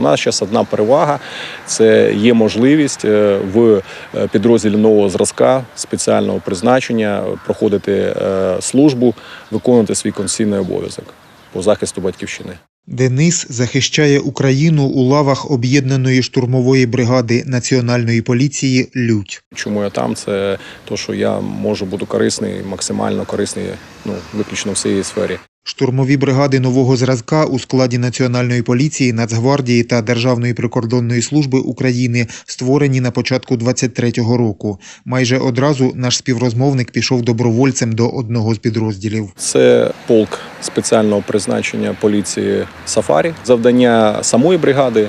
У нас зараз одна перевага це є можливість е, в е, підрозділі нового зразка спеціального призначення проходити е, службу, виконувати свій конституційний обов'язок по захисту батьківщини. Денис захищає Україну у лавах об'єднаної штурмової бригади Національної поліції Лють. Чому я там? Це то, що я можу бути корисний, максимально корисний, ну виключно в цій сфері. Штурмові бригади нового зразка у складі Національної поліції, Нацгвардії та Державної прикордонної служби України створені на початку 23-го року. Майже одразу наш співрозмовник пішов добровольцем до одного з підрозділів. Це полк спеціального призначення поліції Сафарі. Завдання самої бригади.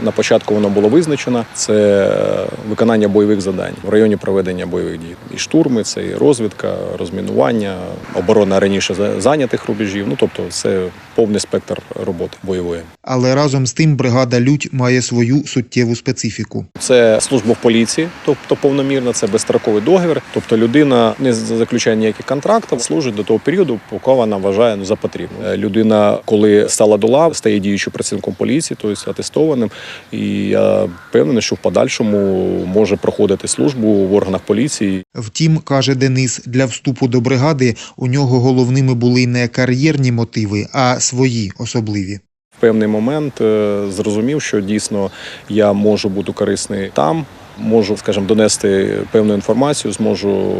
На початку воно було визначено. Це е, виконання бойових завдань в районі проведення бойових дій. І штурми, це і розвідка, розмінування, оборона раніше за- зайнятих рубежів. Ну тобто, це повний спектр роботи бойової. Але разом з тим бригада Лють має свою суттєву специфіку. Це служба в поліції, тобто повномірно, це безстроковий договір. Тобто людина не заключає ніяких контрактів, служить до того періоду, поки вона вважає ну, за потрібне. Е, Людина, коли стала до лав, стає діючим працівником поліції, тобто атестованим. І я впевнений, що в подальшому може проходити службу в органах поліції. Втім, каже Денис, для вступу до бригади у нього головними були не кар'єрні мотиви, а свої особливі. В певний момент е, зрозумів, що дійсно я можу бути корисний там. Можу, скажімо, донести певну інформацію, зможу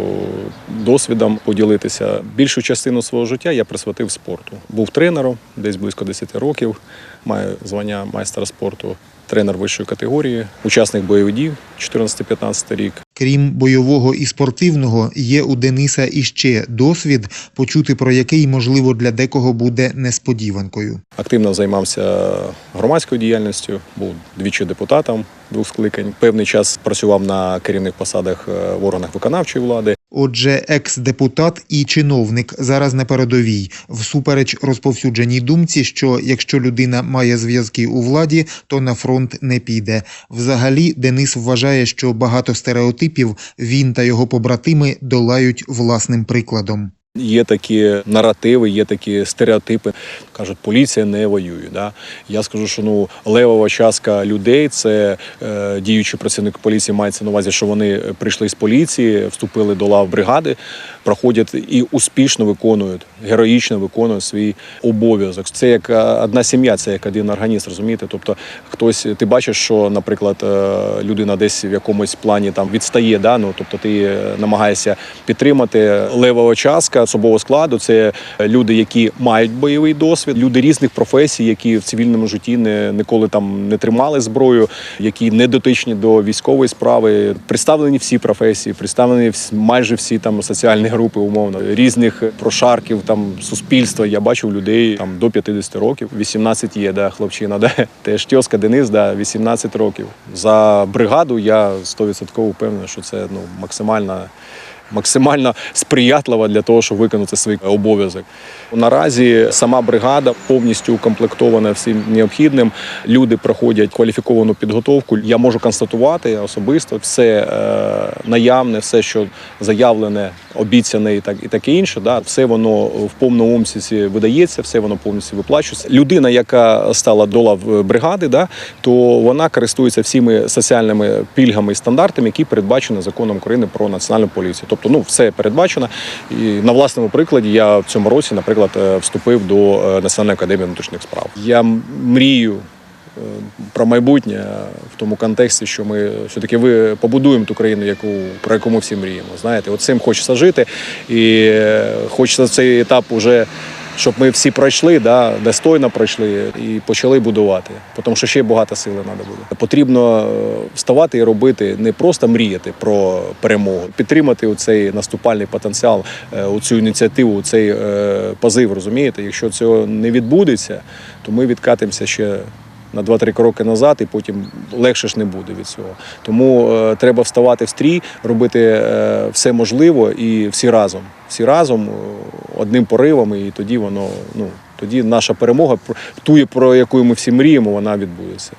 досвідом поділитися. Більшу частину свого життя я присвятив спорту. Був тренером десь близько 10 років, маю звання майстра спорту, тренер вищої категорії, учасник бойових дій 14-15 рік. Крім бойового і спортивного, є у Дениса іще досвід, почути про який, можливо, для декого буде несподіванкою. Активно займався громадською діяльністю, був двічі депутатом двох скликань. Певний час працював на керівних посадах е, в органах виконавчої влади. Отже, екс-депутат і чиновник зараз на передовій, всупереч розповсюдженій думці, що якщо людина має зв'язки у владі, то на фронт не піде. Взагалі, Денис вважає, що багато стереотипів він та його побратими долають власним прикладом. Є такі наративи, є такі стереотипи. Кажуть, поліція не воює. Да? Я скажу, що ну левова частка людей це е, діючі працівники поліції, мається на увазі, що вони прийшли з поліції, вступили до лав бригади, проходять і успішно виконують, героїчно виконують свій обов'язок. Це як е, одна сім'я, це як один організм, розумієте? Тобто, хтось ти бачиш, що, наприклад, е, людина десь в якомусь плані там відстає, да? ну тобто ти е, намагаєшся підтримати левова частка особового складу. Це люди, які мають бойовий досвід, люди різних професій, які в цивільному житті не ніколи там не тримали зброю, які не дотичні до військової справи. Представлені всі професії, представлені майже всі там соціальні групи, умовно різних прошарків там суспільства. Я бачив людей там до 50 років. 18 є, да, хлопчина, да. Теж тьоска Денис, да, 18 років. За бригаду я 100% впевнений, що це ну максимальна максимально сприятлива для того, щоб виконати свій обов'язок. Наразі сама бригада повністю укомплектована всім необхідним. Люди проходять кваліфіковану підготовку. Я можу констатувати особисто все е, наявне, все, що заявлене, обіцяне і так і таке інше. Да, все воно в повному обсязі видається, все воно повністю виплачується. Людина, яка стала до лав бригади, да, то вона користується всіми соціальними пільгами і стандартами, які передбачені законом України про національну поліцію. Тобто, ну все передбачено. І на власному прикладі я в цьому році, наприклад, е, вступив до е, Національної академії внутрішніх справ. Я мрію. е, Про майбутнє в тому контексті, що ми все-таки ви побудуємо ту країну, яку про яку ми всі мріємо. Знаєте, от цим хочеться жити, і хочеться цей етап уже, щоб ми всі пройшли, да, достойно пройшли і почали будувати. Тому що ще багато сили треба буде. Потрібно е, вставати і робити, не просто мріяти про перемогу, підтримати цей наступальний потенціал, у цю ініціативу, цей е, позив. Розумієте, якщо цього не відбудеться, то ми відкатимося ще на 2-3 кроки назад, і потім легше ж не буде від цього. Тому е, треба вставати в стрій, робити е, все можливе і всі разом. Всі разом, е, одним поривом, і тоді воно, ну тоді наша перемога, ту, про яку ми всі мріємо, вона відбудеться.